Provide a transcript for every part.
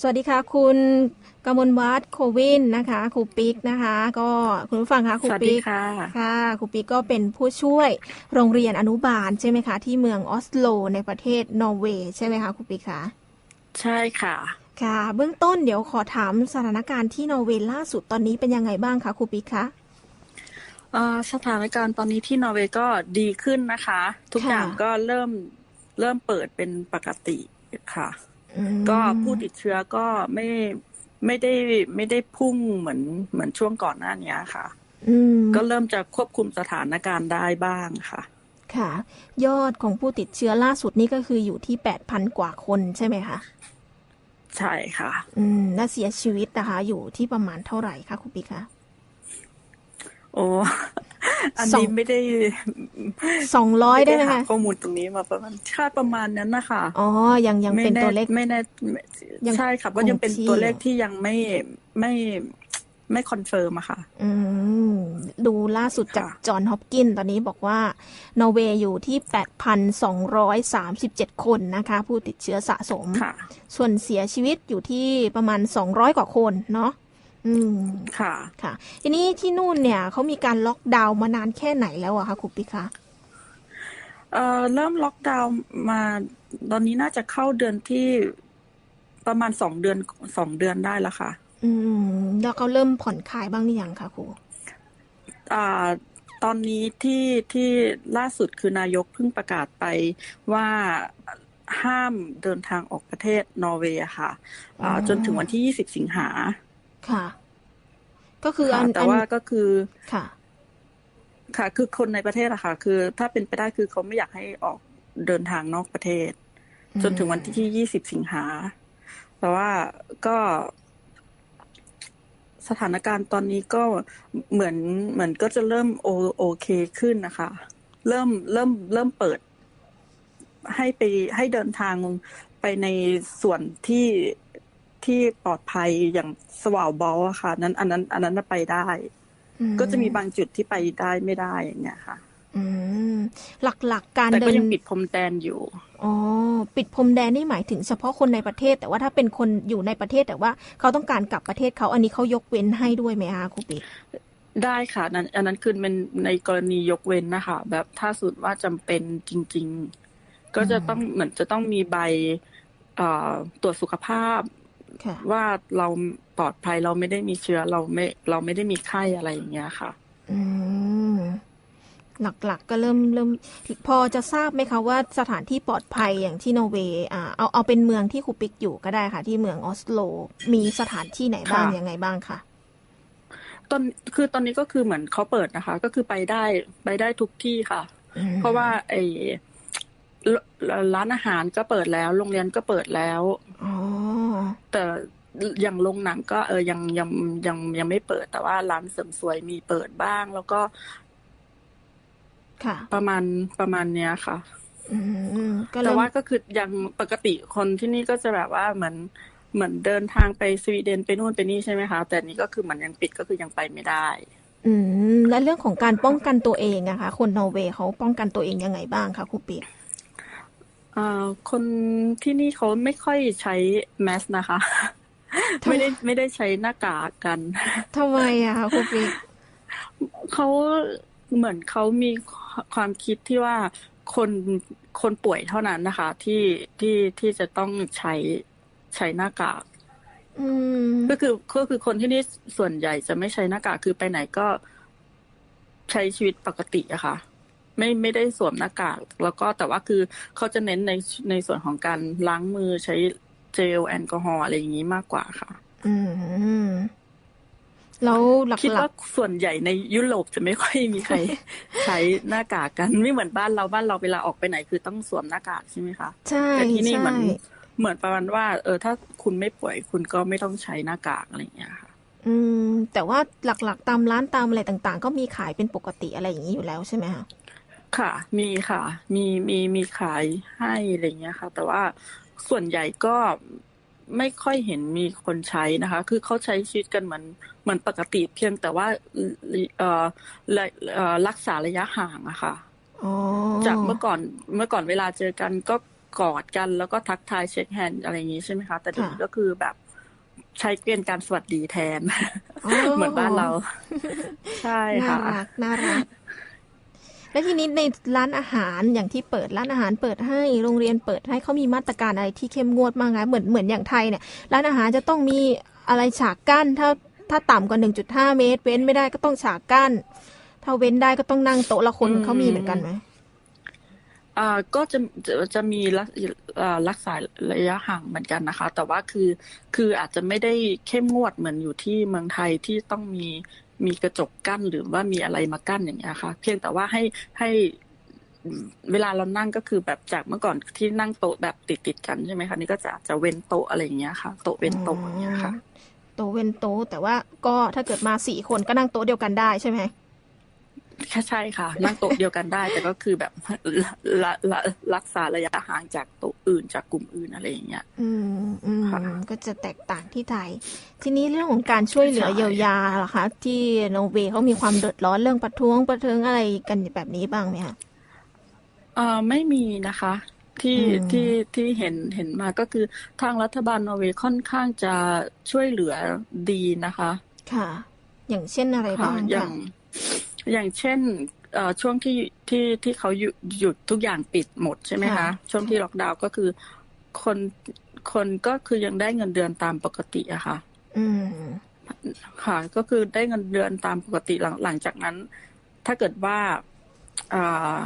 สวัสดีค่ะ คุณกมลวัฒน์โควินนะคะครูปิ๊กนะคะ ก็คุณผู้ฟังคะครูสวัสดีปิ๊กค่ะค่ะครูปิ๊กก็เป็นผู้ช่วยโรงเรียนอนุบาลใช่ไหมคะ ที่เมืองออสโล ในประเทศนอร์เวย์ใช่ไหมคะครูปิ๊กคะใช่ค่ะ ค่ะ เบื้องต้นเดี๋ยวขอถามสถานการณ์ที่นอร์เวย์ล่าสุดตอนนี้เป็นยังไงบ้างคะครูปิ๊กคะเอ่อสถานการณ์ตอนนี้ที่นอร์เวย์ก็ดีขึ้นนะคะ ทุกค่ะอย่างก็เริ่มเริ่มเปิดเป็นปกติค่ะอืม ก็ผู้ติดเชื้อก็ไม่ไม่ได้ไม่ได้พุ่งเหมือนเหมือนช่วงก่อนหน้านี้ค่ะอืมก็เริ่มจะควบคุมสถานการณ์ได้บ้างค่ะ ค่ะ ยอดของผู้ติดเชื้อล่าสุดนี่ก็คืออยู่ที่แปดพันกว่าคนใช่ไหมคะใช่ค่ะ อืมและเสียชีวิตนะคะ อยู่ที่ประมาณเท่าไหร่คะครูปิ๊กคะโอ้ อันสองนี้ไม่ได้สองร้อยได้ไหมหาคะข้อมูลตรงนี้มาประมาณคาดประมาณนั้นนะคะอ๋อยังยังเป็นไม่แตัวเลขไม่แน่ไม่ยังใช่ครับว่ายังเป็นคงที่ตัวเลขที่ยังไม่ไม่ไม่คอนเฟิร์มอะค่ะ อืม ดูล่าสุดจากค่ะจอห์นฮอปกินส์ตอนนี้บอกว่า นอร์เวย์อยู่ที่ 8,237 คนนะคะ ผู้ติดเชื้อสะสมค่ะส่วนเสียชีวิตอยู่ที่ประมาณ 200 กว่าคนเนาะ อืมค่ะ ค่ะ ทีนี้ที่นู่นเนี่ยเขามีการล็อกดาวน์มานานแค่ไหนแล้วอะคะครูปิ๊กคะเอ่อเริ่มล็อกดาวน์มาตอนนี้น่าจะเข้าเดือนที่ประมาณสองเดือนสองเดือนได้แล้วค่ะ อืม แล้วเขาเริ่มผ่อนคลายบ้างหรือยังคะครูอ่า ตอนนี้ที่ที่ล่าสุดคือนายกเพิ่งประกาศไปว่าห้ามเดินทางออกประเทศนอร์เวย์อะค่ะอ่าอ๋อจนถึงวันที่ 20 สิงหา ค่ะ ก็คืออัค่ะนแต่อันว่าก็คือค่ะ ค่ะ คือคนในประเทศอะค่ะ คือถ้าเป็นไปได้คือเขาไม่อยากให้ออกเดินทางนอกประเทศ จนถึงวันที่20สิงหา แต่ว่าก็สถานการณ์ตอนนี้ก็เหมือนเหมือนก็จะเริ่มโอโอเคขึ้นนะคะ เริ่มเริ่มเริ่มเปิด ให้ไปให้เดินทางไปในส่วนที่ ที่ปลอดภัยอย่างสวาวบอลอะค่ะ นั้นอันนั้น อันนั้นน่ะไปได้อืมก็จะมีบางจุดที่ไปได้ไม่ได้อย่างเงี้ยค่ะ อืมหลักๆการแต่เดิก็นยังปิดพรมแดนอยู่อ๋อปิดพรมแดนนี่หมายถึงเฉพาะคนในประเทศ แต่ว่าถ้าเป็นคนอยู่ในประเทศแต่ว่าเขาต้องการกลับประเทศเขาอันนี้เขายกเว้นให้ด้วยไหมคะครูปิ๊กได้ค่ะนั้นอันนั้นคือเป็นในกรณียกเว้นนะคะ แบบถ้าสุดว่าจำเป็นจริง ๆ ก็จะต้องเหมือนจะต้องมีใบเอ่อตรวจสุขภาพค่ะ ว่าเราปลอดภัยเราไม่ได้มีเชื้อเราไม่ เราไม่ได้มีไข้อะไรอย่างเงี้ยค่ะ อืมหลักๆก็เริ่มเริ่ม พอจะทราบไหมคะว่าสถานที่ปลอดภัยอย่างที่นอร์เวย์อ่าเอาเอาเป็นเมืองที่ครูปิ๊กอยู่ก็ได้ค่ะ ที่เมืองออสโล มีสถานที่ไหนบ้างค่ะยังไงบ้างคะตอนคือตอนนี้ก็คือเหมือนเขาเปิดนะคะ ก็คือไปได้ไปได้ทุกที่ค่ะอืมเพราะว่าไอ้รร้านอาหารก็เปิดแล้ว โรงเรียนก็เปิดแล้ว อ๋อแต่อย่างโรงหนังก็เออยังยังยังยังไม่เปิด แต่ว่าร้านเสริมสวยมีเปิดบ้าง แล้วก็ ค่ะ ประมาณประมาณเนี้ยค่ะอืมก็แต่เริ่มว่าก็คือยังปกติคนที่นี่ก็จะแบบว่าเหมือนเหมือนเดินทางไปสวีเดนไปนู่นไปนี่ใช่ไหมคะแต่นี่ก็คือมันยังปิดก็คือยังไปไม่ได้ อืมและเรื่องของการป้องกันตัวเองอะคะ คนนอร์เวย์เขาป้องกันตัวเองยังไงบ้างคะครูปิ๊ก อ่าคนที่นี่เขาไม่ค่อยใช้แมสนะคะทำไมไม่ได้ไม่ได้ใช้หน้ากากกันทำไมอะคะครูปิ๊กเขาเหมือนเขามีความคิดที่ว่าคนคนป่วยเท่านั้นนะคะ ที่ที่ที่จะต้องใช้ใช้หน้ากากอืมก็คือก็คือคนที่นี่ส่วนใหญ่จะไม่ใช้หน้ากากคือไปไหนก็ใช้ชีวิตปกติอะค่ะ ไม่ไม่ได้สวมหน้ากาก แล้วก็แต่ว่าคือเขาจะเน้นในในส่วนของการล้างมือใช้เจลแอลกอฮอล์อะไรอย่างนี้มากกว่าค่ะ อืมแล้วหลักคิดๆว่าส่วนใหญ่ในยุโรปจะไม่ค่อยมีใคร ใช้หน้ากากกันไม่เหมือนบ้านเราบ้านเราเวลาออกไปไหนคือต้องสวมหน้ากากใช่ไหมคะใช่แต่ที่นี่เหมือนใช่เหมือนประมาณว่า เออถ้าคุณไม่ป่วยคุณก็ไม่ต้องใช้หน้ากากอะไรอย่างเงี้ยค่ะ อืม แต่ว่าหลักๆตามร้านตามอะไรต่างๆ ก็มีขายเป็นปกติอะไรอย่างนี้อยู่แล้วใช่ไหมคะ ค่ะ มีค่ะ มีมีมีขายให้อะไรเงี้ยค่ะ แต่ว่าส่วนใหญ่ก็ไม่ค่อยเห็นมีคนใช้นะคะ คือเขาใช้ชีวิตกันเหมือนเหมือนปกติเพียงแต่ว่าเอ่อระเอ่อรักษาระยะห่างอะค่ะอ๋อจากเมื่อก่อนเมื่อก่อนเวลาเจอกันก็กอดกันแล้วก็ทักทายเช็คแฮนด์อะไรอย่างนี้ใช่ไหมคะ แต่เดี๋ยวนี้ก็คือแบบใช้เป็นการสวัสดีแทนอ๋อเหมือนบ้านเรา ใช่น่าค่ะรักน่ารัก และทีนี้ในร้านอาหารอย่างที่เปิดร้านอาหารเปิดให้โรงเรียนเปิดให้เขามีมาตรการอะไรที่เข้มงวดมากไงเหมือนเหมือนอย่างไทยเนี่ยร้านอาหารจะต้องมีอะไรฉากกั้นถ้าถ้าต่ำกว่า 1.5 เมตร เว้นไม่ได้ก็ต้องฉากกั้น ถ้าเว้นได้ก็ต้องนั่งโต๊ะละคนเขามีเหมือนกันไหมอ่าก็จะจะจะมีรักรักษาระยะห่างเหมือนกันนะคะ แต่ว่าคือคืออาจจะไม่ได้เข้มงวดเหมือนอยู่ที่เมืองไทยที่ต้องมี มีกระจกกั้นหรือว่ามีอะไรมากั้นอย่างเงี้ยค่ะ เพียงแต่ว่าให้ให้เวลาเรานั่งก็คือแบบจากเมื่อก่อนที่นั่งโต๊ะแบบติดติดกันใช่ไหมคะนี่ก็จะจะเว้นโต๊ะอะไรอย่างเงี้ยค่ะ โต๊ะเว้นโต๊ะอย่างเงี้ยค่ะ โต๊ะเว้นโต๊ะแต่ว่าก็ถ้าเกิดมาสี่คนก็นั่งโต๊ะเดียวกันได้ใช่ไหม ค่ใช่ค่ะ นั่งโต๊ะเดียวกันได้ แต่ก็คือแบบละละรักษาระยะห่างจากโต๊ะอื่นจากกลุ่มอื่นอะไรอย่างเงี้ยอืมอืมค่ะก็จะแตกต่างที่ไทย ทีนี้เรื่องของการช่วยเหลือใช่เยียวยาล่ะคะ ที่โนเวย์เขามีความเดือดร้อนเรื่องประท้วงประเทิงอะไรกันแบบนี้บ้างไหมคะเอ่อไม่มีนะคะ ที่อืมที่ที่เห็นเห็นมาก็คือทางรัฐบาลนอร์เวย์ค่อนข้างจะช่วยเหลือดีนะคะ ค่ะ อย่างเช่นอะไรค่ะบ้างอย่าค่ะง อย่างเช่นเอ่อช่วงที่ที่ที่เขาหยุดหยุดทุกอย่างปิดหมดใช่ไหมคะช่วงที่ล็อกดาวน์ก็คือคนคนก็คือยังได้เงินเดือนตามปกติอะค่ะ อืมค่ะ ก็คือได้เงินเดือนตามปกติหลังหลังจากนั้น ถ้าเกิดว่าอ่า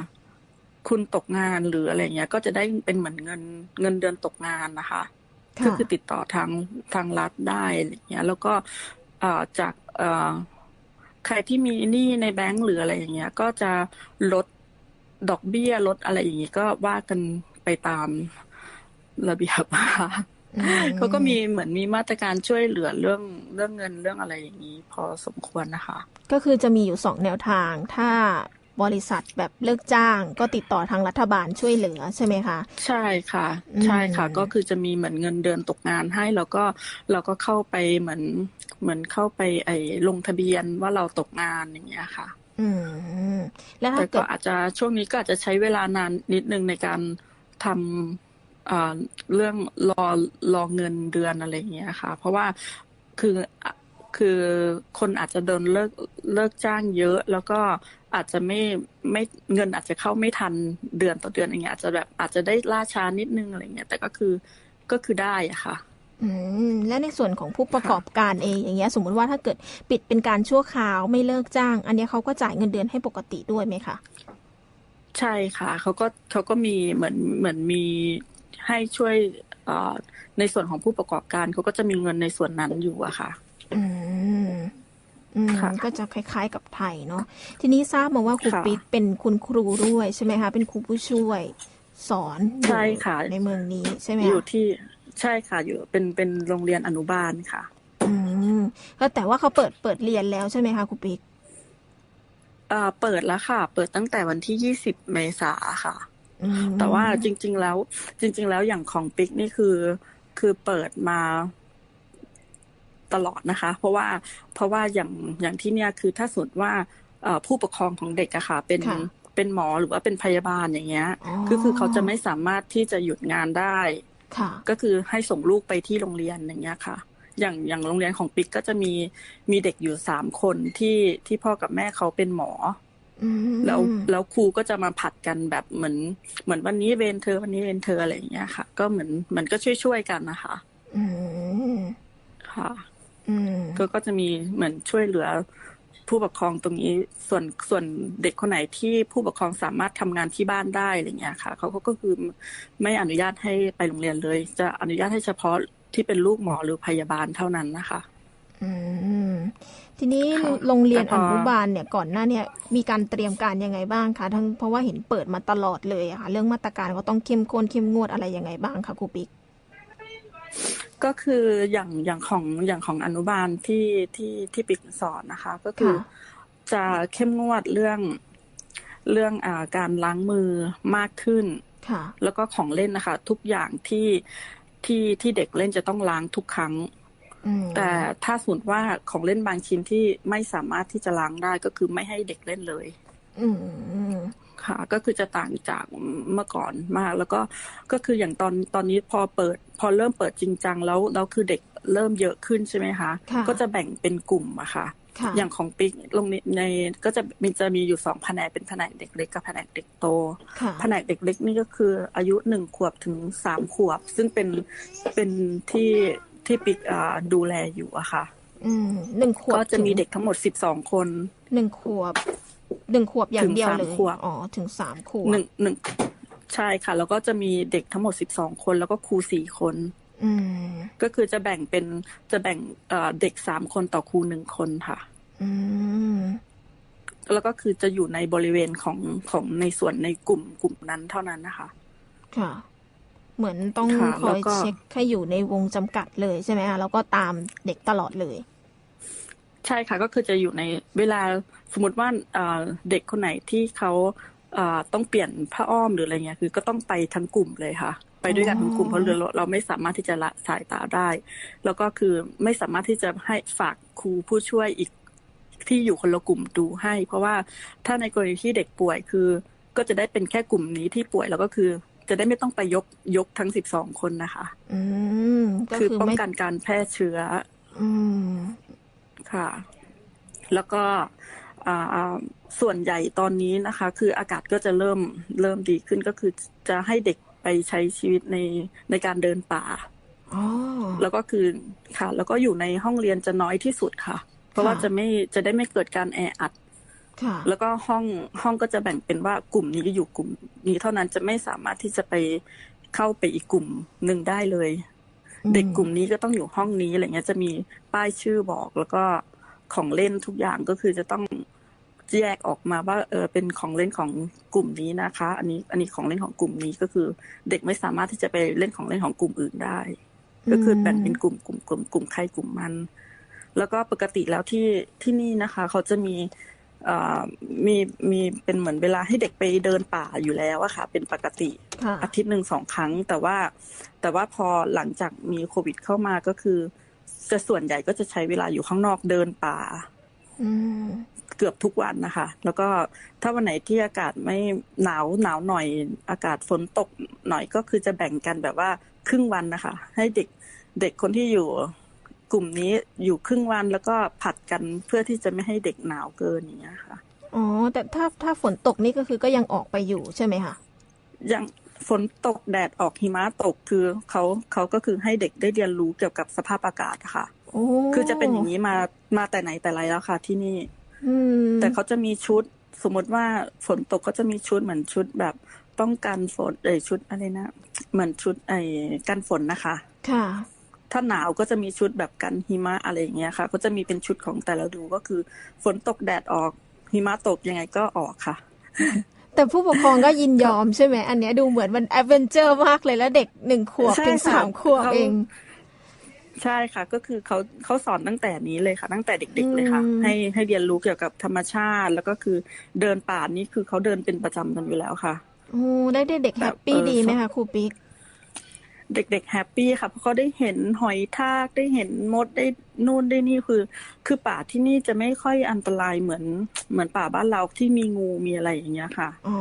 คุณตกงานหรืออะไรเงี้ย ก็จะได้เป็นเหมือนเงินเงินเดือนตกงานนะคะ ก็ค่ะคือติดต่อทางทางรัฐได้อะไรเงี้ย แล้วก็เอ่อจากเอ่อ ใครที่มีหนี้ในแบงก์หรืออะไรอย่างเงี้ย ก็จะลดดอกเบี้ยลดอะไรอย่างงี้ก็ว่ากันไปตามระเบียบค่ะอืมเขาก็มีเหมือนมีมาตรการช่วยเหลือเรื่องเรื่องเงินเรื่องอะไรอย่างนี้ พอสมควรนะคะ ก็คือจะมีอยู่สองแนวทาง ถ้า บริษัทแบบเลิกจ้าง ก็ติดต่อทางรัฐบาลช่วยเหลือใช่ไหมคะใช่ค่ะอืมใช่ค่ะ ก็คือจะมีเหมือนเงินเดือนตกงานให้แล้วก็เราก็เข้าไปเหมือนเหมือนเข้าไปไอ้ลงทะเบียนว่าเราตกงานอย่างเงี้ยค่ะ อืมแล้วแต่ถ้าเกิก็ดอาจจะช่วงนี้ก็อาจจะใช้เวลานานนิดนึงในการทำอ่าเรื่องรอรอเงินเดือนอะไรอย่างเงี้ยค่ะ เพราะว่าคืออะ คือคนอาจจะโดนเลิกเลิกจ้างเยอะ แล้วก็อาจจะไม่ไม่เงินอาจจะเข้าไม่ทันเดือนต่อเดือนอย่างเงี้ยอาจจะแบบอาจจะได้ล่าช้านิดนึงอะไรเงี้ยแต่ก็คือก็คือได้อะค่ะอืมและในส่วนของผู้ประกอบการเองอย่างเงี้ย สมมุติว่าถ้าเกิดปิดเป็นการชั่วคราวไม่เลิกจ้าง อันเนี้ยเขาก็จ่ายเงินเดือนให้ปกติด้วยไหมคะใช่ค่ะเขาก็เขาก็มีเหมือนเหมือนมีให้ช่วยเอ่อในส่วนของผู้ประกอบการเขาก็จะมีเงินในส่วนนั้นอยู่อะค่ะอืมอืมค่ะ ก็จะคล้ายๆกับไทยเนาะทีนี้ทราบมาว่าครูค่ะปิ๊กเป็นคุณครูด้วยใช่ไหมคะเป็นครูผู้ช่วยสอนอยู่ใช่ค่ะในเมืองนี้ใช่ไหมอยู่คะที่ใช่ค่ะ อยู่เป็นเป็นโรงเรียนอนุบาลค่ะ อืมแล้วแต่ว่าเขาเปิดเปิดเรียนแล้วใช่ไหมคะครูปิ๊กเอ่อเปิดแล้วค่ะ เปิดตั้งแต่วันที่ยี่สิบเมษาค่ะอืมแต่ว่าจริง ๆ แล้ว จริง ๆ แล้วอย่างของปิกนี่คือ คือเปิดมา ตลอดนะคะ เพราะว่าเพราะว่าอย่างอย่างที่เนี่ยคือถ้าสมมติว่าเอ่อผู้ปกครองของเด็กอะค่ะเป็นค่ะเป็นหมอหรือว่าเป็นพยาบาลอย่างเงี้ยอ๋อก็คือเขาจะไม่สามารถที่จะหยุดงานได้ค่ะก็คือให้ส่งลูกไปที่โรงเรียนอย่างเงี้ยค่ะ อย่างอย่างโรงเรียนของปิกก็จะมีมีเด็กอยู่สามคนที่ที่พ่อกับแม่เขาเป็นหมออืมแล้วแล้วครูก็จะมาผัดกันแบบเหมือน เหมือนวันนี้เวรเธอวันนี้เวรเธออะไรอย่างเงี้ยค่ะ ก็เหมือนเหมือนก็ช่วยช่วยๆกันนะคะ อืมค่ะอืม ก็ก็จะมีเหมือนช่วยเหลือผู้ปกครองตรงนี้ส่วนส่วนเด็กคนไหนที่ผู้ปกครองสามารถทำงานที่บ้านได้อะไรเงี้ยค่ะเขาเขาก็คือไม่อนุญาตให้ไปโรงเรียนเลย จะอนุญาตให้เฉพาะที่เป็นลูกหมอหรือพยาบาลเท่านั้นนะคะ อืมทีนี้ค่ะโรงเรียนแต่พออนุบาลเนี่ยก่อนหน้าเนี่ยมีการเตรียมการยังไงบ้างคะทั้งเพราะว่าเห็นเปิดมาตลอดเลยอะค่ะ เรื่องมาตรการก็ต้องเข้มข้นเข้มงวดอะไรยังไงบ้างคะครูปิ๊ก ก็คืออย่างอย่างของอย่างของอนุบาลที่ที่ที่ปิกสอนนะคะ ก็คือค่ะจะเข้มงวดเรื่องเรื่องอาการล้างมือมากขึ้นค่ะแล้วก็ของเล่นนะคะ ทุกอย่างที่ที่ที่เด็กเล่นจะต้องล้างทุกครั้งอืมแต่ถ้าสมมติว่าของเล่นบางชิ้นที่ไม่สามารถที่จะล้างได้ก็คือไม่ให้เด็กเล่นเลยอืม ค่ะ ก็คือจะต่างจากเมื่อก่อนมาก แล้วก็ก็คืออย่างตอนตอนนี้พอเปิด พอเริ่มเปิดจริงจังแล้วแล้วคือเด็กเริ่มเยอะขึ้นใช่ไหมคะค่ะก็จะแบ่งเป็นกลุ่มอะค่ะค่ะอย่างของปิ๊กลงในในก็จะมีจะมีอยู่สองแผนกเป็นแผนกเด็กเล็กกับแผนกเด็กโตค่ะแผนกเด็กเล็กนี่ก็คืออายุหนึ่งขวบถึงสามขวบ ซึ่งเป็นเป็นที่ที่ปิ๊กอ่าดูแลอยู่อะค่ะอืมหนึ่งขวบก็จะมีถึงเด็กทั้งหมดสิบสองคนหนึ่งขวบ หนึ่งขวบอย่างเดียวถึงสามเลยขวบอ๋อถึงสามขวบหนึ่งหนึ่งใช่ค่ะ แล้วก็จะมีเด็กทั้งหมดสิบสองคน แล้วก็ครูสี่คนอืมก็คือจะแบ่งเป็นจะแบ่งเอ่อเด็กสามคนต่อครูหนึ่งคนค่ะอืมแล้วก็คือจะอยู่ในบริเวณของของในส่วนในกลุ่มกลุ่มนั้นเท่านั้นนะคะ ค่ะ เหมือนต้องค่ะคแล้อวยก็เช็คให้อยู่ในวงจำกัดเลยใช่ไหมคะแล้วก็ตามเด็กตลอดเลย ใช่ค่ะก็คือจะอยู่ในเวลาสมมติว่าเอ่อเด็กคนไหนที่เขาเอ่อต้องเปลี่ยนผ้าอ้อมหรืออะไรเงี้ยคือก็ต้องไปทั้งกลุ่มเลยค่ะ ไปด้วยกันทั้งกลุ่มเพราะเราเราไม่สามารถที่จะละสายตาได้ แล้วก็คือไม่สามารถที่จะให้ฝากครูผู้ช่วยอีกที่อยู่คนละกลุ่มดูให้ เพราะว่าถ้าในกรณีที่เด็กป่วยคือ ก็จะได้เป็นแค่กลุ่มนี้ที่ป่วยแล้วก็คือ จะได้ไม่ต้องไปยกยกทั้งสิบสองคนนะคะ อืมก็คือคือป้องไม่กันการแพร่เชื้อ อืม ค่ะ แล้วก็อ่าอ่าส่วนใหญ่ตอนนี้นะคะ คืออากาศก็จะเริ่มเริ่มดีขึ้นก็คือจะให้เด็กไปใช้ชีวิตในในการเดินป่าอ๋อแล้วก็คือค่ะ แล้วก็อยู่ในห้องเรียนจะน้อยที่สุดค่ะ เพราะว่าค่ะจะไม่จะได้ไม่เกิดการแออัดค่ะแล้วก็ห้องห้องก็จะแบ่งเป็นว่ากลุ่มนี้อยู่กลุ่มนี้เท่านั้นจะไม่สามารถที่จะไปเข้าไปอีกกลุ่มหนึ่งได้เลยอืม เด็กกลุ่มนี้ก็ต้องอยู่ห้องนี้อะไรเงี้ยจะมีป้ายชื่อบอกแล้วก็ของเล่นทุกอย่างก็คือจะต้องแยกออกมาว่าเออเป็นของเล่นของกลุ่มนี้นะคะ อันนี้อันนี้ของเล่นของกลุ่มนี้ก็คือ เด็กไม่สามารถที่จะไปเล่นของเล่นของกลุ่มอื่นได้ ก็คือแบ่งเป็นกลุ่มกลุ่มกลุ่มกลุ่มใครกลุ่มมัน แล้วก็ปกติแล้วที่ที่นี่นะคะ เขาจะมี มีมีเป็นเหมือนเวลาให้เด็กไปเดินป่าอยู่แล้วอะค่ะ เป็นปกติค่ะอาทิตย์หนึ่งสองครั้ง แต่ว่า แต่ว่าพอหลังจากมีโควิดเข้ามาก็คือจะส่วนใหญ่ก็จะใช้เวลาอยู่ข้างนอกเดินป่าอืมเกือบทุกวันนะคะ แล้วก็ถ้าวันไหนที่อากาศไม่หนาวหนาวหน่อย อากาศฝนตกหน่อยก็คือจะแบ่งกันแบบว่าครึ่งวันนะคะ ให้เด็กเด็กคนที่อยู่ กลุ่มนี้อยู่ครึ่งวันแล้วก็ผัดกันเพื่อที่จะไม่ให้เด็กหนาวเกินอย่างเงี้ยค่ะอ๋อแต่ถ้าถ้าฝนตกนี่ก็คือก็ยังออกไปอยู่ใช่ไหมคะอย่างฝนตกแดดออกหิมะตกคือเขาเขาก็คือให้เด็กได้เรียนรู้เกี่ยวกับสภาพอากาศค่ะโอ้คือจะเป็นอย่างนี้มามาแต่ไหนแต่ไรแล้วค่ะ ที่นี่อืมแต่เขาจะมีชุดสมมติว่าฝนตกก็จะมีชุดเหมือนชุดแบบป้องกันฝนเอยชุดอะไรนะ เหมือนชุดไอ้กันฝนนะคะ ค่ะ ถ้าหนาวก็จะมีชุดแบบกันหิมะอะไรอย่างเงี้ยค่ะ ก็จะมีเป็นชุดของแต่ละดูก็คือ ฝนตกแดดออกหิมะตกยังไงก็ออกค่ะ แต่ผู้ปกครองก็ยินยอมใช่ไหมอันเนี้ยดูเหมือนมันแอดเวนเจอร์มากเลยแล้วเด็กหนึ่งขวบใช่ถึงค่ะสามขวบเขาเองใช่ค่ะ ก็คือเขาเขาสอนตั้งแต่นี้เลยค่ะ ตั้งแต่เด็ก ๆ เลยค่ะอืมให้ให้เรียนรู้เกี่ยวกับธรรมชาติ แล้วก็คือเดินป่านี่คือเขาเดินเป็นประจำกันอยู่แล้วค่ะโอ้ได้เด็กๆแบแฮบปปี้เออดีไหมคะครูปิ๊ก เด็กๆแฮปปี้ค่ะเพราะเขาได้เห็นหอยทากได้เห็นมดได้นู่นได้นี่คือ คือป่าที่นี่จะไม่ค่อยอันตรายเหมือนเหมือนป่าบ้านเราที่มีงูมีอะไรอย่างเงี้ยค่ะอ๋อ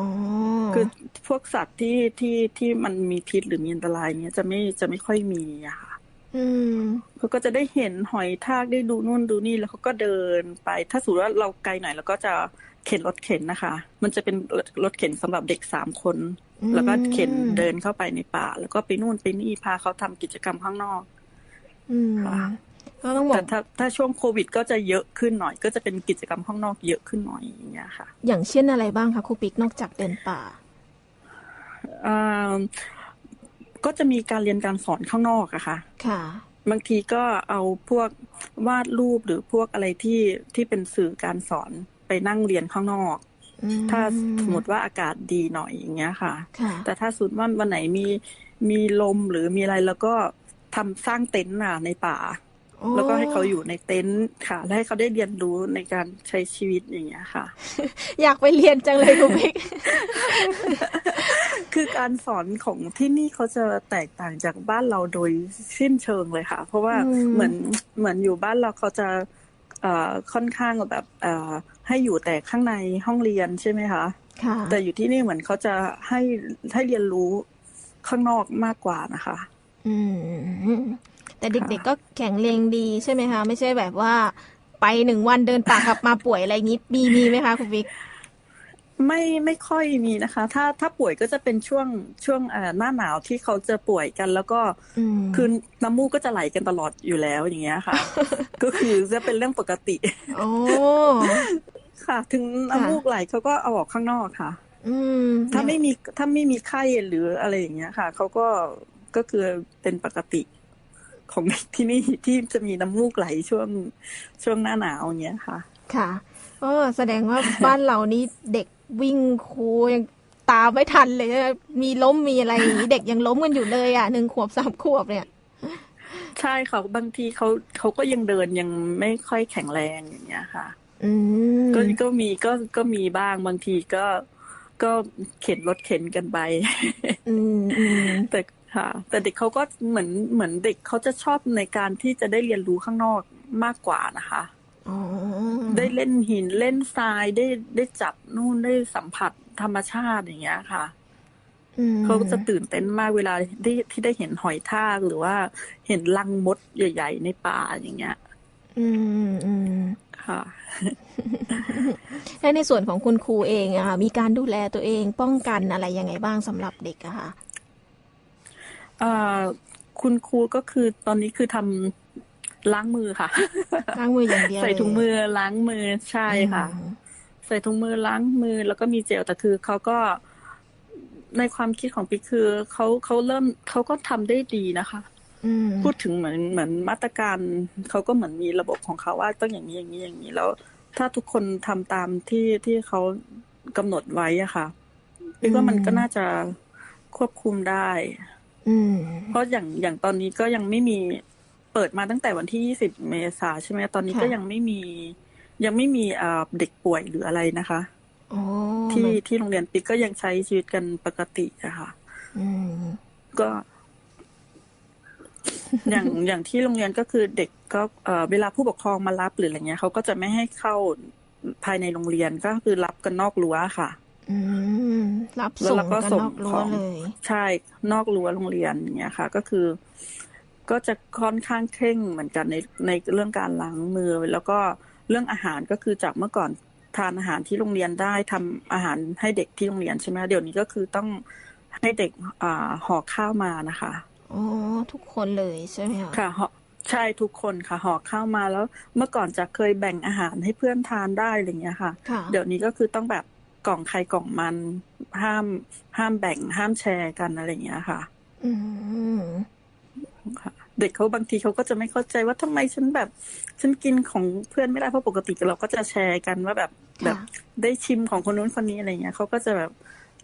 คือพวกสัตว์ที่ที่ที่มันมีพิษหรือมีอันตรายเนี้ยจะไม่จะไม่ค่อยมีอะค่ะอืมเขาก็จะได้เห็นหอยทากได้ดูนู่นดูนี่แล้วเขาก็เดินไป ถ้าสมมติว่าเราไกลหน่อยเราก็จะ เข็นรถเข็นนะคะ มันจะเป็นรถเข็นสำหรับเด็กสามคนอืมแล้วก็เข็นเดินเข้าไปในป่า แล้วก็ไปนู่นไปนี่พาเขาทำกิจกรรมข้างนอกอืมค่ะก็ต้องบอแต่กถ้าถ้าช่วงโควิดก็จะเยอะขึ้นหน่อย ก็จะเป็นกิจกรรมข้างนอกเยอะขึ้นหน่อยอย่างเงี้ยค่ะ อย่างเช่นอะไรบ้างคะครูปิ๊กนอกจากเดินป่าอ่าก็จะมีการเรียนการสอนข้างนอกอะค่ะ ค่ะ บางทีก็เอาพวกวาดรูปหรือพวกอะไรที่ที่เป็นสื่อการสอน ไปนั่งเรียนข้างนอกอืมถ้าสมมติว่าอากาศดีหน่อยอย่างเงี้ยค่ะค่ะแต่ถ้าสมมติว่าวันไหนมีมีลมหรือมีอะไรแล้วก็ทำสร้างเต็นท์น่ะในป่า แล้วก็ให้เขาอยู่ในเต็นท์ค่ะ และให้เขาได้เรียนรู้ในการใช้ชีวิตอย่างเงี้ยค่ะ อยากไปเรียนจังเลยครูปิ๊กคือการสอนของที่นี่เขาจะแตกต่างจากบ้านเราโดยสิ้นเชิงเลยค่ะ เพราะว่าอืมเหมือนเหมือนอยู่บ้านเราเขาจะเอ่อ ค่อนข้างแบบเอ่อให้อยู่แต่ข้างในห้องเรียนใช่ไหมคะค่ะแต่อยู่ที่นี่เหมือนเขาจะให้ให้เรียนรู้ข้างนอกมากกว่านะคะ อืมแต่เด็กๆก็แข็งแรงดีใช่ไหมคะ ไม่ใช่แบบว่าไปหนึ่งวันเดินป่ากลับมาป่วยอะไรอย่างนี้มีมีไหมคะคุณวิก ไม่ไม่ค่อยมีนะคะ ถ้าถ้าป่วยก็จะเป็นช่วงช่วงเอ่อหน้าหนาวที่เขาจะป่วยกัน แล้วก็อืมคือน้ำมูกก็จะไหลกันตลอดอยู่แล้วอย่างเงี้ยค่ะ ก็คือจะเป็นเรื่องปกติ โอ้ค่ะ ถึงน้ำมูกไหลเขาก็เอาออกข้างนอกค่ะ อืมถ้าไม่มีถ้าไม่มีไข้หรืออะไรอย่างเงี้ยค่ะเขาก็ก็คือเป็นปกติของเด็กที่นี่ที่จะมีน้ำมูกไหลช่วงช่วงหน้าหนาวอย่างเงี้ยค่ะ ค่ะโอ้แสดงว่าบ้านเรานี่เด็ก วิ่งครูยังตามไม่ทันเลยนะมีล้มมีอะไรอย่างนี้เด็กยังล้มกันอยู่เลยอะหนึ่งขวบสามขวบเนี่ยใช่ค่ะบางทีเขาเขาก็ยังเดินยังไม่ค่อยแข็งแรงอย่างเงี้ยค่ะอืมก็ก็มีก็ก็มีบ้างบางทีก็ก็เข็นรถเข็นกันไปอืมอืมแต่ค่ะ แต่เด็กเขาก็เหมือนเหมือนเด็กเขาจะชอบในการที่จะได้เรียนรู้ข้างนอกมากกว่านะคะอ๋อ ได้เล่นหินเล่นทรายได้ได้จับนู่นได้สัมผัสธรรมชาติอย่างเงี้ยค่ะอืมเขาก็จะตื่นเต้นมากเวลาที่ที่ได้เห็นหอยทากหรือว่าเห็นรังมดใหญ่ ๆ ในป่าอย่างเงี้ย อืมอืมค่ะและในส่วนของคุณครูเองอะค่ะมีการดูแลตัวเองป้องกันอะไรยังไงบ้างสำหรับเด็กอะค่ะเอ่อคุณครูก็คือตอนนี้คือทำ ล้างมือค่ะ ล้างมืออย่างเดียวใส่ถุงเลยมือล้างมือใช่ค่ะอืมใส่ถุงมือล้างมือแล้วก็มีเจลแต่คือเขาก็ในความคิดของปิ๊กคือเขาเขาเริ่มเขาก็ทำได้ดีนะคะอืมพูดถึงเหมือนเหมือนมาตรการเขาก็เหมือนมีระบบของเขาว่าต้องอย่างนี้อย่างนี้อย่างนี้แล้ว ถ้าทุกคนทำตามที่ที่เขากำหนดไว้อะค่ะปิ๊กว่ามันก็น่าจะควบคุมได้อืมเพราะอย่างอย่างตอนนี้ก็ยังไม่มี เปิดมาตั้งแต่วันที่ 20 เมษาใช่ไหมตอนนี้ค่ะก็ยังไม่มี ยังไม่มีอ่าเด็กป่วยหรืออะไรนะคะอ๋อที่ที่โรงเรียนปิ๊กก็ยังใช้ชีวิตกันปกติอะค่ะอืมก็ อย่างอย่างที่โรงเรียนก็คือเด็กก็เอ่อเวลาผู้ปกครองมารับหรืออะไรเงี้ยเขาก็จะไม่ให้เข้าภายในโรงเรียนก็คือรับกันนอกรั้วค่ะอืมรับแล้วส่งเราก็กันส่งนอกรั้ขวองเลย ใช่ นอกรั้วโรงเรียนอย่างเงี้ยค่ะ ก็คือ ก็จะค่อนข้างเคร่งเหมือนกันในในเรื่องการล้างมือ แล้วก็เรื่องอาหารก็คือจากเมื่อก่อนทานอาหารที่โรงเรียนได้ทำอาหารให้เด็กที่โรงเรียนใช่ไหมเดี๋ยวนี้ก็คือต้องให้เด็กอ่าห่อข้าวมานะคะอ๋อทุกคนเลยใช่ไหมคะค่ะห่อใช่ทุกคนค่ะห่อข้าวมาแล้ว เมื่อก่อนจะเคยแบ่งอาหารให้เพื่อนทานได้อะไรเงี้ยค่ะค่ะเดี๋ยวนี้ก็คือต้องแบบกล่องใครกล่องมันห้ามห้ามแบ่งห้ามแชร์กันอะไรเงี้ยค่ะ อืมค่ะ เด็กเขาบางทีเขาก็จะไม่เข้าใจว่าทำไมฉันแบบ ฉันกินของเพื่อนไม่ได้เพราะปกติเราก็จะแชร์กันว่าแบบแบบค่ะได้ชิมของคนนู้นคนนี้อะไรเงี้ยเขาก็จะแบบ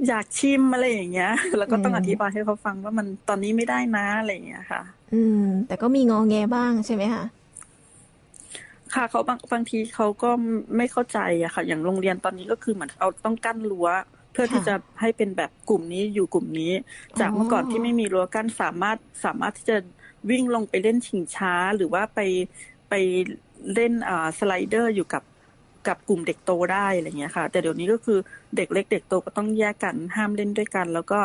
อยากชิมอะไรอย่างเงี้ย แล้วก็ต้องอืมอธิบายให้เขาฟังว่ามันตอนนี้ไม่ได้นะอะไรอย่างเงี้ยค่ะ อืม แต่ก็มีงอแงบ้างใช่ไหมคะค่ะเขาบางบางทีเขาก็ไม่เข้าใจอะค่ะ อย่างโรงเรียนตอนนี้ก็คือเหมือนเอาต้องกั้นรั้วเพื่อที่ค่ะจะให้เป็นแบบกลุ่มนี้อยู่กลุ่มนี้ จากอ๋อเมื่อก่อนที่ไม่มีรั้วกั้นสามารถสามารถที่จะ วิ่งลงไปเล่นชิงช้า หรือว่าไปไปเล่นอ่าสไลเดอร์อยู่กับกับกลุ่มเด็กโตได้อะไรเงี้ยค่ะ แต่เดี๋ยวนี้ก็คือเด็กเล็กเด็กโตก็ต้องแยกกันห้ามเล่นด้วยกัน แล้วก็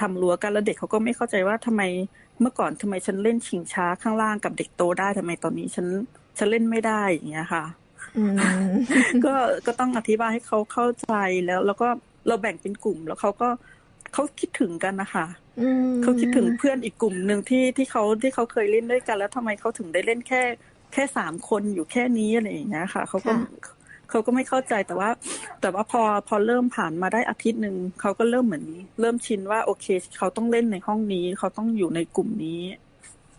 ทำรั้วกันแล้วเด็กเขาก็ไม่เข้าใจว่าทำไมเมื่อก่อนทำไมฉันเล่นชิงช้าข้างล่างกับเด็กโตได้ทำไมตอนนี้ฉันฉันเล่นไม่ได้อย่างเงี้ยค่ะอืมก็ก็ต้องอธิบายให้เขาเข้าใจแล้ว แล้วก็เราแบ่งเป็นกลุ่มแล้วเขาก็ เขาคิดถึงกันนะคะอืมเขาคิดถึงเพื่อนอีกกลุ่มหนึ่งที่ที่เขาที่เขาเคยเล่นด้วยกัน แล้วทำไมเขาถึงได้เล่นแค่แค่สามคนอยู่แค่นี้อะไรอย่างเงี้ยค่ะเขาก็เขาก็ไม่เข้าใจแต่ว่า แต่ว่าพอพอเริ่มผ่านมาได้อาทิตย์หนึ่งเขาก็เริ่มเหมือน เริ่มชินว่าโอเค เขาต้องเล่นในห้องนี้ เขาต้องอยู่ในกลุ่มนี้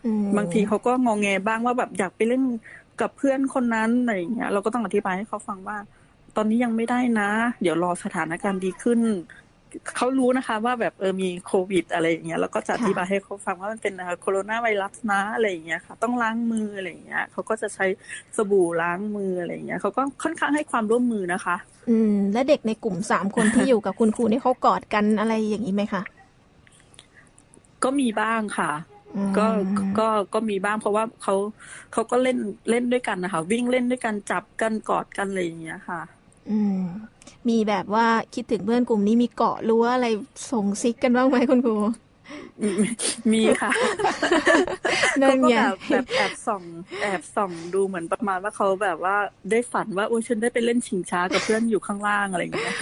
อืมบางทีเขาก็งองแงบ้างว่าแบบอยากไปเล่นกับเพื่อนคนนั้นอะไรอย่างเงี้ยเราก็ต้องอธิบายให้เขาฟังว่า ตอนนี้ยังไม่ได้นะ เดี๋ยวรอสถานการณ์ดีขึ้น เขารู้นะคะว่าแบบเออมีโควิด อะไรอย่างเงี้ยเราก็จะอธิบายให้เขาฟังว่ามันเป็นโคโรนาไวรัสนะอะไรอย่างเงี้ยค่ะต้องล้างมืออะไรอย่างเงี้ยเขาก็จะใช้สบู่ล้างมืออะไรอย่างเงี้ยเขาก็ค่อนข้างให้ความร่วมมือนะคะ อืม และเด็กในกลุ่มสามคนที่อยู่กับคุณครูนี่เขากอดกันอะไรอย่างนี้ไหมคะก็มีบ้างค่ะอืมก็ก็ก็มีบ้างเพราะว่าเขาเขาก็เล่นเล่นด้วยกันนะคะวิ่งเล่นด้วยกันจับกันกอดกันอะไรอย่างเงี้ยค่ะ อืม มีแบบว่าคิดถึงเพื่อนกลุ่มนี้มีเกาะรั้วอะไรส่งซิกกันบ้างไหมคุณครูมีมีค่ะนั่เขานก็ไงแบบแบบแอบส่อง แอบส่องดูเหมือนประมาณว่าเขาแบบว่าได้ฝันว่าโอ้ยฉันได้ไปเล่นชิงช้ากับเพื่อนอยู่ข้างล่างอะไรอย่างเงี้ย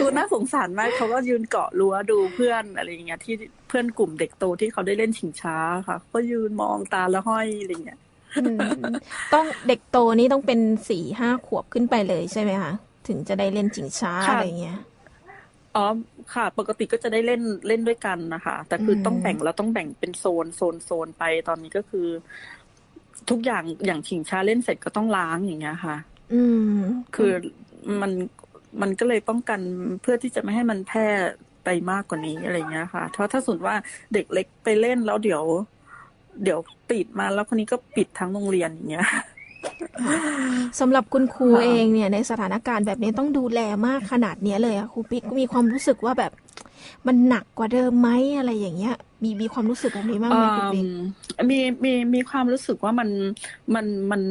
ดูน่าสงสารมากเขาก็ยืนเกาะรั้วดูเพื่อนอะไรอย่างเงี้ยที่เพื่อนกลุ่มเด็กโตที่เขาได้เล่นชิงช้าค่ะ ก็ยืนมองตาละห้อยอะไรอย่างเงี้ยอืมต้องเด็กโตนี่ต้องเป็นสี่ห้าขวบขึ้นไปเลยใช่ไหมคะ ถึงจะได้เล่นจิงช้าค่ะอะไรเงี้ยอ๋อค่ะ ปกติก็จะได้เล่นเล่นด้วยกันนะคะ แต่คืออมต้องแบ่งแล้วต้องแบ่งเป็นโซนโซนโซนไปตอนนี้ก็คือ ทุกอย่างอย่างชิงช้าเล่นเสร็จก็ต้องล้างอย่างเงี้ยค่ะ อืม คือมันมันก็เลยป้องกันเพื่อที่จะไม่ให้มันแพร่ไปมากกว่านี้อะไรเงี้ยค่ะ เพราะถ้าสมมติว่าเด็กเล็กไปเล่นแล้วเดี๋ยว เดี๋ยวปิดมาแล้วคนนี้ก็ปิดทั้งโรงเรียนอย่างเงี้ย สำหรับคุณครูค่ะเองเนี่ยในสถานการณ์แบบนี้ต้องดูแลมากขนาดเนี้ยเลยอะครูปิ๊กมีความรู้สึกว่าแบบมันหนักกว่าเดิมไหมอะไรอย่างเงี้ย มีมีความรู้สึกแบบนี้บ้างไหมครูปิ๊กเอิ่มมีมีมีความรู้สึกว่ามันมันมัน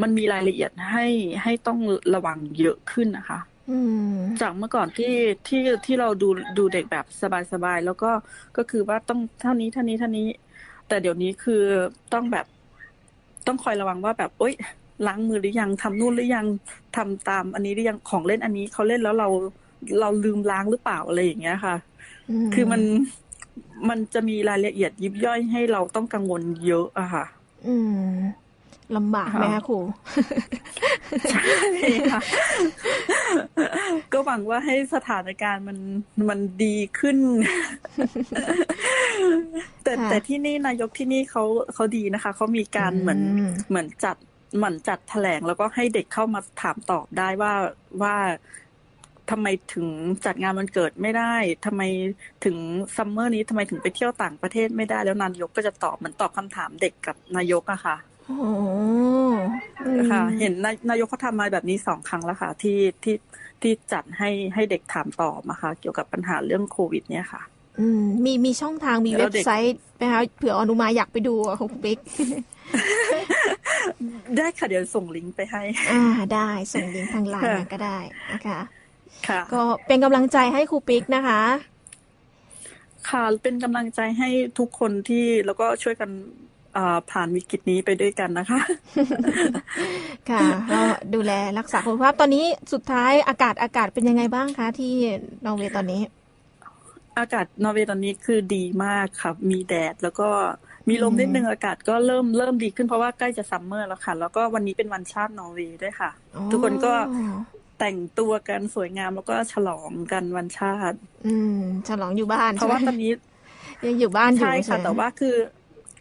มันมีรายละเอียดให้ให้ต้องระวังเยอะขึ้นนะคะอืมจากเมื่อก่อนที่ที่ที่เราดูดูเด็กแบบสบายๆแล้วก็ก็คือว่าต้องเท่านี้เท่านี้เท่านี้ แต่เดี๋ยวนี้คือต้องแบบ ต้องคอยระวังว่าแบบโอ๊ยล้างมือหรือยังทำนู่นหรือยังทำตาม อันนี้หรือยังของเล่นอันนี้เขาเล่นแล้วเราเราลืมล้างหรือเปล่าอะไรอย่างเงี้ยค่ะ คือมันมันจะมีรายละเอียดยิบย่อยให้เราต้องกังวลเยอะอะค่ะ อืม ลำบากไหมคะครูใช่ค่ะ ก็หวังว่าให้สถานการณ์มันมันดีขึ้น แต่ค่ะแต่ที่นี่นายกที่นี่เขาเขาดีนะคะ เขามีการเหมือนอืมเหมือนจัดเหมือนจัดแถลงแล้วก็ให้เด็กเข้ามาถามตอบได้ว่าว่าทำไมถึงจัดงานวันเกิดไม่ได้ทำไมถึงซัมเมอร์นี้ทำไมถึงไปเที่ยวต่างประเทศไม่ได้ แล้วนายกก็จะตอบเหมือนตอบคำถามเด็กกับนายกอะค่ะ โอ้อืมค่ะ เห็นนายนายกเขาทำมาแบบนี้สองครั้งแล้วค่ะ ที่ที่ที่จัดให้ให้เด็กถามตอบนะคะเกี่ยวกับปัญหาเรื่องโควิด เนี่ยค่ะ อืมมีมีช่องทางมีแล้เว็วบเด็กไซต์ไหมคะเผื่ออนุมาอยากไปดูอะครูปิ๊กได้ค่ะเดี๋ยวส่งลิงก์ไปให้ อ่าได้ส่งลิงก์ทางไลน์ค่ะมาก็ได้นะคะค่ะ ก็เป็นกำลังใจให้ครูปิ๊กนะคะ ค่ะเป็นกำลังใจให้ทุกคนที่แล้วก็ช่วยกันอ่า ผ่านวิกฤตนี้ไปด้วยกันนะคะ ค่ะก็ดูแลรักษาสุขภาพตอนนี้สุดท้ายอากาศอากาศเป็นยังไงบ้างคะที่นอร์เวย์ตอนนี้ อากาศนอร์เวย์ตอนนี้คือดีมากค่ะ มีแดดแล้วก็มีลมอืมนิดนึงอากาศก็เริ่มเริ่มดีขึ้นเพราะว่าใกล้จะซัมเมอร์แล้วค่ะ แล้วก็วันนี้เป็นวันชาตินอร์เวย์ด้วยค่ะอ๋อทุกคนก็แต่งตัวกันสวยงามแล้วก็ฉลองกันวันชาติ อืม ฉลองอยู่บ้านเพราะว่าใช่ตไหมอนนี้ยังอยู่บ้านอยู่ใช่ค่ะไหมแต่ว่าคือ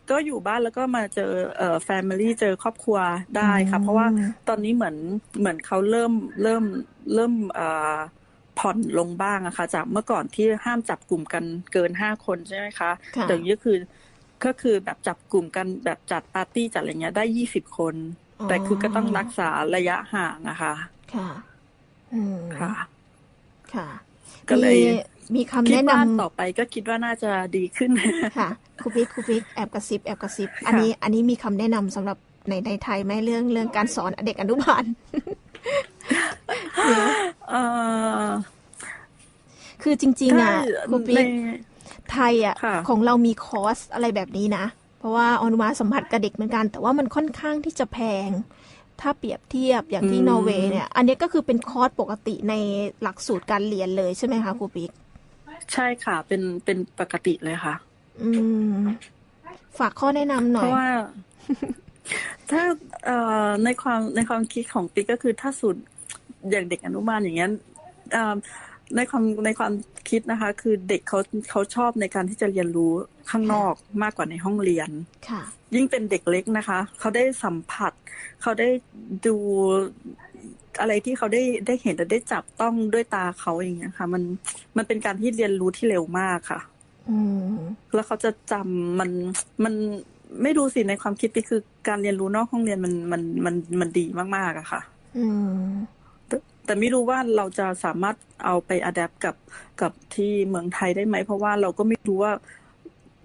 ก็อยู่บ้านแล้วก็มาเจอเอ่อแฟมิลี่เจอครอบครัวได้ค่ะ เพราะว่าตอนนี้เหมือนเหมือนเขาเริ่มเริ่มเริ่มเอ่อผ่อนลงบ้างอะค่ะ จากเมื่อก่อนที่ห้ามจับกลุ่มกันเกินห้าคนใช่ไหมคะค่ะเดี๋ยวนี้คือก็คือแบบจับกลุ่มกันแบบจัดปาร์ตี้จัดอะไรเงี้ยได้ยี่สิบคน แต่คือก็ต้องรักษาระยะห่างอะค่ะ ค่ะ อืมค่ะ ค่ะ ก็เลย มีมีคำคิดแนะว่านำต่อไปก็คิดว่าน่าจะดีขึ้นค่ะครูปิ๊กครูปิ๊กแอบกระซิบแอบกระซิบค่ะอันนี้อันนี้มีคำแนะนำสำหรับในในไทยไหมเรื่องเรื่องการสอนเด็กอนุบาลเอ่อคือจริง ๆ อะถ้าครูปิ๊ในกไทยอะค่ะของเรามีคอร์สอะไรแบบนี้นะ เพราะว่าอนุมาสัมผัสกับเด็กเหมือนกัน แต่ว่ามันค่อนข้างที่จะแพง ถ้าเปรียบเทียบอย่างที่นอร์เวย์เนี่ย อันนี้ก็คือเป็นคอร์สปกติในหลักสูตรการเรียนเลยใช่ไหมคะครูปิ๊ก ใช่ค่ะ เป็นเป็นปกติเลยค่ะ อืม ฝากข้อแนะนำหน่เพอยราะว่า ถ้าเอ่อในความในความคิดของปิ๊กก็คือถ้าสูตรอย่างเด็กอนุบาลอย่างเงี้ยเอ่อในความในความคิดนะคะ คือเด็กเขาเขาชอบในการที่จะเรียนรู้ข้างนอกมากกว่าในห้องเรียนค่ะยิ่งเป็นเด็กเล็กนะคะ เขาได้สัมผัส เขาได้ดู อะไรที่เขาได้ได้เห็นและได้จับต้องด้วยตาเขาอย่างเงี้ยค่ะ มันมันเป็นการที่เรียนรู้ที่เร็วมากค่ะ อืมแล้วเขาจะจำมันมันไม่รู้สิในความคิดพี่คือการเรียนรู้นอกห้องเรียนมันมันมันมันดีมากๆอะค่ะ อืมแต่แต่ไม่รู้ว่าเราจะสามารถเอาไปอัดแอปกับกับที่เมืองไทยได้ไหม เพราะว่าเราก็ไม่รู้ว่า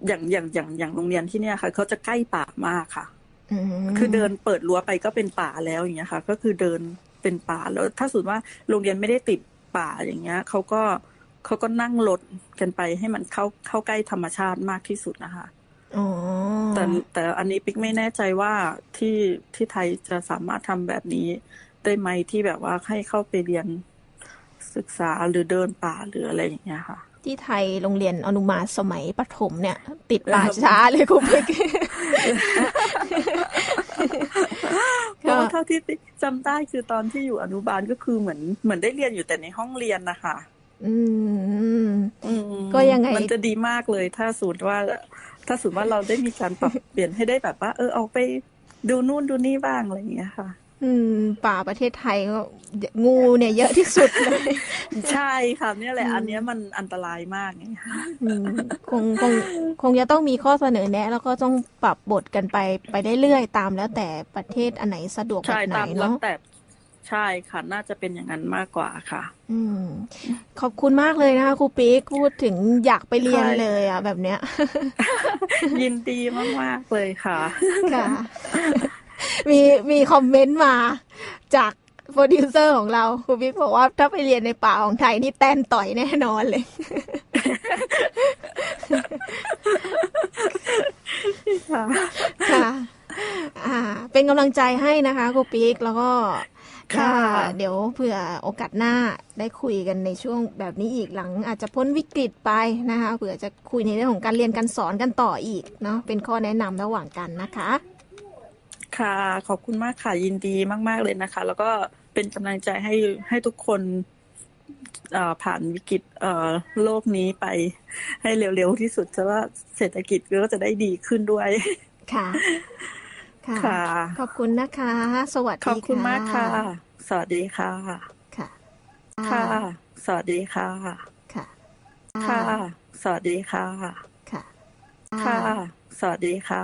อย่างอย่างอย่างอย่างโรงเรียนที่เนี่ยค่ะเขาจะใกล้ป่ามากค่ะอืมคือเดินเปิดรั้วไปก็เป็นป่าแล้วอย่างเงี้ยค่ะ ก็คือเดิน เป็นป่าแล้วถ้าสมมติว่าโรงเรียนไม่ได้ติดป่าอย่างเงี้ยเขาก็เขาก็นั่งรถกันไปให้มันเข้าเข้าใกล้ธรรมชาติมากที่สุดนะคะอ๋อแต่แต่อันนี้ปิ๊กไม่แน่ใจว่าที่ที่ไทยจะสามารถทำแบบนี้ ได้ไหมที่แบบว่าให้เข้าไปเรียนศึกษาหรือเดินป่าหรืออะไรอย่างเงี้ยค่ะ ที่ไทยโรงเรียนอนุมาสมัยประถมเนี่ย ติดป่าช้าเลยครูปิ๊กเพ ราะว่าเท่าที่ปิ๊กจำได้คือตอนที่อยู่อนุบาลก็คือเหมือนเหมือนได้เรียนอยู่แต่ในห้องเรียนนะคะอืมอืมก็ยังไงมันจะดีมากเลย ถ้าสูตรว่า ถ้าสูตรว่าเราได้มีการปรับเปลี่ยนให้ได้แบบว่า เออออกไปดูนู่นดูนี่บ้างอะไรอย่างเงี้ยค่ะ อืม ป่าประเทศไทยก็งูเนี่ยเยอะที่สุดเลย ใช่ค่ะเนี่ยแหละอืมอันเนี้ยมันอันตรายมากไงคะอืมคงคงคงจะต้องมีข้อเสนอแนะ แล้วก็ต้องปรับบทกันไปไปได้เรื่อยๆตามแล้วแต่ประเทศอันไหนสะดวกแบใช่บไหนตามแล้วเนาะแต่ใช่ค่ะน่าจะเป็นอย่างนั้นมากกว่าค่ะ อืม ขอบคุณมากเลยนะคะครูปิ๊กพูดถึงอยากไปเรียนใช่เลยอะ แบบเนี้ย ยินดีมาก ๆ เลยค่ะ ค่ะ มีมีคอมเมนต์มาจากโปรดิวเซอร์ของเราครูบิ๊กบอกว่าถ้าไปเรียนในป่าของไทยนี่แต้นต่อยแน่นอนเลย ค่ะค่ะอ่า เป็นกำลังใจให้นะคะครูปิ๊กแล้วก็ค่ะอ่าเดี๋ยวเผื่อโอกาสหน้าได้คุยกันในช่วงแบบนี้อีกหลัง อาจจะพ้นวิกฤตไปนะคะเผื่อจะคุยในเรื่องของการเรียนการสอนกันต่ออีกเนาะเป็นข้อแนะนำระหว่างกันนะคะ ค่ะ ขอบคุณมากค่ะ ยินดีมาก ๆ เลยนะคะ แล้วก็เป็นกำลังใจให้ให้ทุกคนเอ่อผ่านวิกฤตเอ่อโลกนี้ไปให้เร็ว ๆ ที่สุดจะว่าเศรษฐกิจก็จะได้ดีขึ้นด้วยค่ะค่ะ ค่ะ ขอบคุณนะคะ สวัสดีขอบคุณมากค่ะ สวัสดีค่ะ ค่ะ ค่ะ สวัสดีค่ะ ค่ะ ค่ะ สวัสดีค่ะ ค่ะค่ะสวัสดีค่ะ